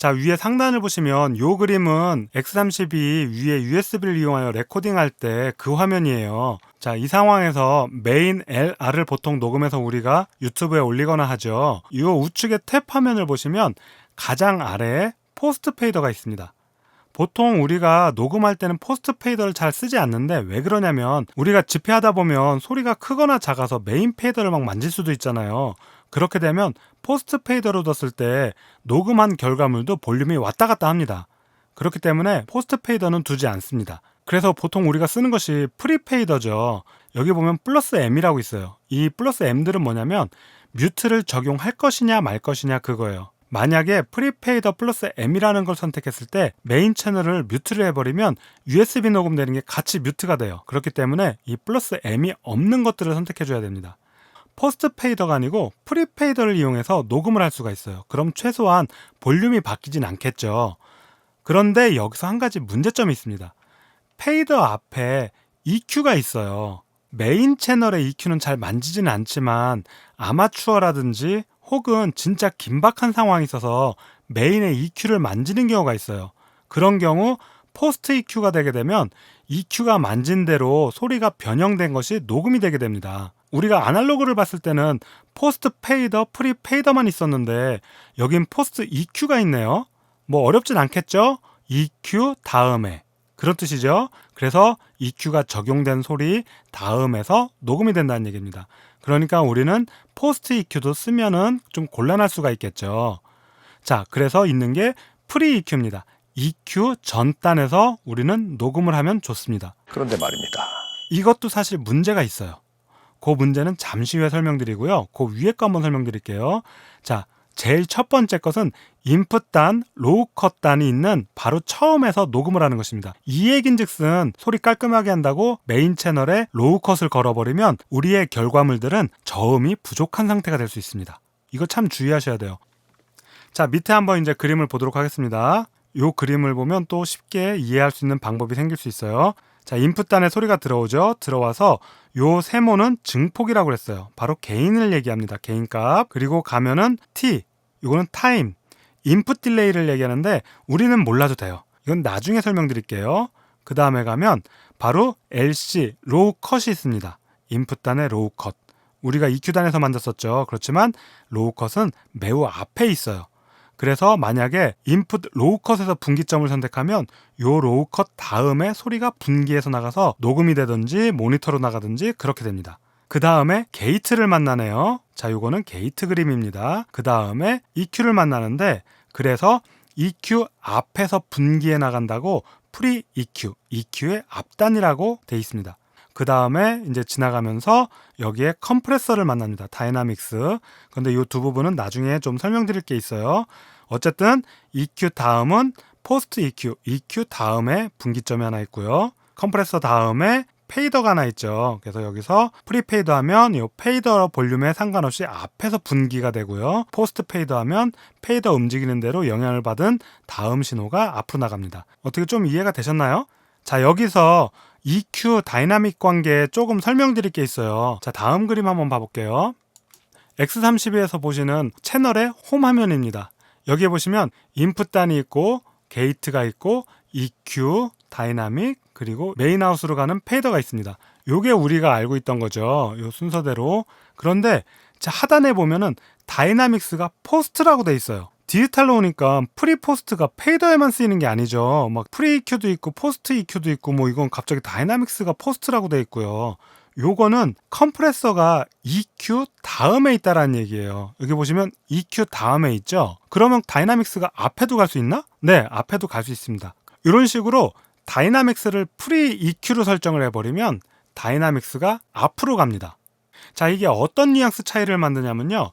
자, 위에 상단을 보시면 요 그림은 X32 위에 USB를 이용하여 레코딩할 때 그 화면이에요. 자, 이 상황에서 메인 LR을 보통 녹음해서 우리가 유튜브에 올리거나 하죠. 이 우측의 탭 화면을 보시면 가장 아래에 포스트 페이더가 있습니다. 보통 우리가 녹음할 때는 포스트 페이더를 잘 쓰지 않는데 왜 그러냐면 우리가 집회하다 보면 소리가 크거나 작아서 메인 페이더를 막 만질 수도 있잖아요. 그렇게 되면 포스트 페이더로 뒀을 때 녹음한 결과물도 볼륨이 왔다 갔다 합니다. 그렇기 때문에 포스트 페이더는 두지 않습니다. 그래서 보통 우리가 쓰는 것이 프리페이더죠. 여기 보면 플러스 M이라고 있어요. 이 플러스 M들은 뭐냐면 뮤트를 적용할 것이냐 말 것이냐 그거예요. 만약에 프리페이더 플러스 M이라는 걸 선택했을 때 메인 채널을 뮤트를 해버리면 USB 녹음되는 게 같이 뮤트가 돼요. 그렇기 때문에 이 플러스 M이 없는 것들을 선택해줘야 됩니다. 포스트 페이더가 아니고 프리페이더를 이용해서 녹음을 할 수가 있어요. 그럼 최소한 볼륨이 바뀌진 않겠죠. 그런데 여기서 한 가지 문제점이 있습니다. 페이더 앞에 EQ가 있어요. 메인 채널의 EQ는 잘 만지지는 않지만 아마추어라든지 혹은 진짜 긴박한 상황이 있어서 메인의 EQ를 만지는 경우가 있어요. 그런 경우 포스트 EQ가 되게 되면 EQ가 만진 대로 소리가 변형된 것이 녹음이 되게 됩니다. 우리가 아날로그를 봤을 때는 포스트 페이더, 프리 페이더만 있었는데 여긴 포스트 EQ가 있네요. 뭐 어렵진 않겠죠? EQ 다음에 그런 뜻이죠. 그래서 EQ가 적용된 소리 다음에서 녹음이 된다는 얘기입니다. 그러니까 우리는 포스트 EQ도 쓰면은 좀 곤란할 수가 있겠죠. 자, 그래서 있는 게 프리 EQ입니다. EQ 전단에서 우리는 녹음을 하면 좋습니다. 그런데 말입니다. 이것도 사실 문제가 있어요. 그 문제는 잠시 후에 설명드리고요. 그 위에 거 한번 설명드릴게요. 자, 제일 첫 번째 것은 인풋단, 로우컷단이 있는 바로 처음에서 녹음을 하는 것입니다. 이 얘긴즉슨 소리 깔끔하게 한다고 메인 채널에 로우컷을 걸어버리면 우리의 결과물들은 저음이 부족한 상태가 될 수 있습니다. 이거 참 주의하셔야 돼요. 자, 밑에 한번 이제 그림을 보도록 하겠습니다. 요 그림을 보면 또 쉽게 이해할 수 있는 방법이 생길 수 있어요. 자, 인풋단에 소리가 들어오죠. 들어와서 요 세모는 증폭이라고 그랬어요. 바로 개인을 얘기합니다. 개인값. 그리고 가면은 t. 이거는 타임. 인풋 딜레이를 얘기하는데 우리는 몰라도 돼요. 이건 나중에 설명드릴게요. 그 다음에 가면 바로 LC 로우 컷이 있습니다. 인풋단의 로우 컷. 우리가 EQ단에서 만졌었죠. 그렇지만 로우 컷은 매우 앞에 있어요. 그래서 만약에 인풋 로우 컷에서 분기점을 선택하면 요 로우 컷 다음에 소리가 분기해서 나가서 녹음이 되든지 모니터로 나가든지 그렇게 됩니다. 그 다음에 게이트를 만나네요. 자, 요거는 게이트 그림입니다. 그 다음에 EQ를 만나는데 그래서 EQ 앞에서 분기해 나간다고 프리 EQ, EQ의 앞단이라고 돼 있습니다. 그 다음에 이제 지나가면서 여기에 컴프레서를 만납니다. 다이나믹스. 근데 이 두 부분은 나중에 좀 설명드릴 게 있어요. 어쨌든 EQ 다음은 포스트 EQ, EQ 다음에 분기점이 하나 있고요. 컴프레서 다음에 페이더가 하나 있죠. 그래서 여기서 프리페이더 하면 이 페이더 볼륨에 상관없이 앞에서 분기가 되고요. 포스트 페이더 하면 페이더 움직이는 대로 영향을 받은 다음 신호가 앞으로 나갑니다. 어떻게 좀 이해가 되셨나요? 자, 여기서 EQ 다이나믹 관계 조금 설명드릴 게 있어요. 자, 다음 그림 한번 봐볼게요. X32에서 보시는 채널의 홈 화면입니다. 여기에 보시면 인풋 단이 있고 게이트가 있고 EQ, 다이나믹 그리고 메인하우스로 가는 페이더가 있습니다. 요게 우리가 알고 있던 거죠. 요 순서대로. 그런데 자 하단에 보면은 다이나믹스가 포스트라고 돼 있어요. 디지털로 오니까 프리 포스트가 페이더에만 쓰이는 게 아니죠. 막 프리 EQ도 있고 포스트 EQ도 있고 뭐 이건 갑자기 다이나믹스가 포스트라고 돼 있고요. 요거는 컴프레서가 EQ 다음에 있다라는 얘기예요. 여기 보시면 EQ 다음에 있죠. 그러면 다이나믹스가 앞에도 갈 수 있나? 네, 앞에도 갈 수 있습니다. 이런 식으로 다이나믹스를 프리 EQ로 설정을 해버리면 다이나믹스가 앞으로 갑니다. 자, 이게 어떤 뉘앙스 차이를 만드냐면요.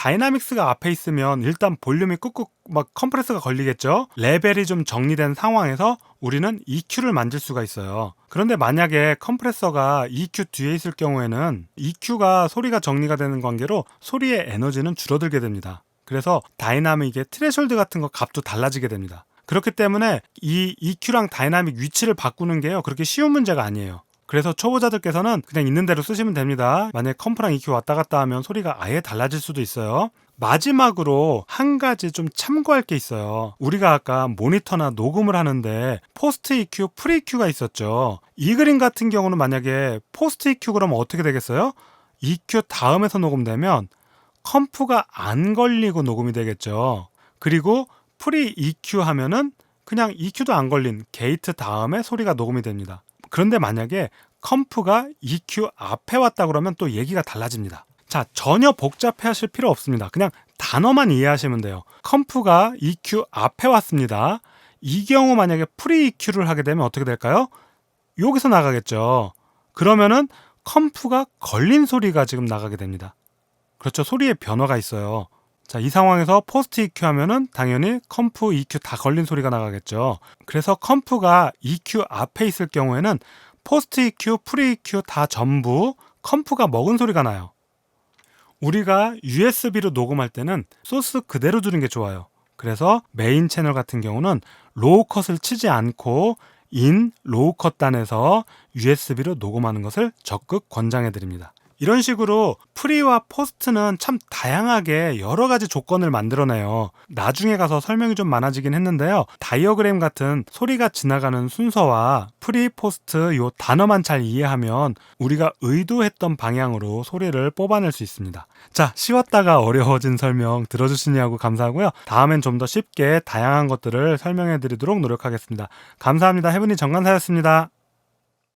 다이나믹스가 앞에 있으면 일단 볼륨이 꾹꾹 막 컴프레서가 걸리겠죠. 레벨이 좀 정리된 상황에서 우리는 EQ를 만질 수가 있어요. 그런데 만약에 컴프레서가 EQ 뒤에 있을 경우에는 EQ가 소리가 정리가 되는 관계로 소리의 에너지는 줄어들게 됩니다. 그래서 다이나믹의 트레셜드 같은 거 값도 달라지게 됩니다. 그렇기 때문에 이 EQ랑 다이나믹 위치를 바꾸는 게요. 그렇게 쉬운 문제가 아니에요. 그래서 초보자들께서는 그냥 있는 대로 쓰시면 됩니다. 만약에 컴프랑 EQ 왔다 갔다 하면 소리가 아예 달라질 수도 있어요. 마지막으로 한 가지 좀 참고할 게 있어요. 우리가 아까 모니터나 녹음을 하는데 포스트 EQ, 프리 EQ가 있었죠. 이 그림 같은 경우는 만약에 포스트 EQ 그러면 어떻게 되겠어요? EQ 다음에서 녹음되면 컴프가 안 걸리고 녹음이 되겠죠. 그리고 프리 EQ 하면은 그냥 EQ도 안 걸린 게이트 다음에 소리가 녹음이 됩니다. 그런데 만약에 컴프가 EQ 앞에 왔다 그러면 또 얘기가 달라집니다. 자, 전혀 복잡해 하실 필요 없습니다. 그냥 단어만 이해하시면 돼요. 컴프가 EQ 앞에 왔습니다. 이 경우 만약에 프리 EQ를 하게 되면 어떻게 될까요? 여기서 나가겠죠. 그러면은 컴프가 걸린 소리가 지금 나가게 됩니다. 그렇죠. 소리에 변화가 있어요. 자, 이 상황에서 포스트 EQ 하면은 당연히 컴프 EQ 다 걸린 소리가 나가겠죠. 그래서 컴프가 EQ 앞에 있을 경우에는 포스트 EQ, 프리 EQ 다 전부 컴프가 먹은 소리가 나요. 우리가 USB로 녹음할 때는 소스 그대로 두는 게 좋아요. 그래서 메인 채널 같은 경우는 로우 컷을 치지 않고 인 로우 컷 단에서 USB로 녹음하는 것을 적극 권장해 드립니다. 이런 식으로 프리와 포스트는 참 다양하게 여러 가지 조건을 만들어내요. 나중에 가서 설명이 좀 많아지긴 했는데요. 다이어그램 같은 소리가 지나가는 순서와 프리, 포스트 요 단어만 잘 이해하면 우리가 의도했던 방향으로 소리를 뽑아낼 수 있습니다. 자, 쉬웠다가 어려워진 설명 들어주시냐고 감사하고요. 다음엔 좀 더 쉽게 다양한 것들을 설명해 드리도록 노력하겠습니다. 감사합니다. 해븐이 정관사였습니다.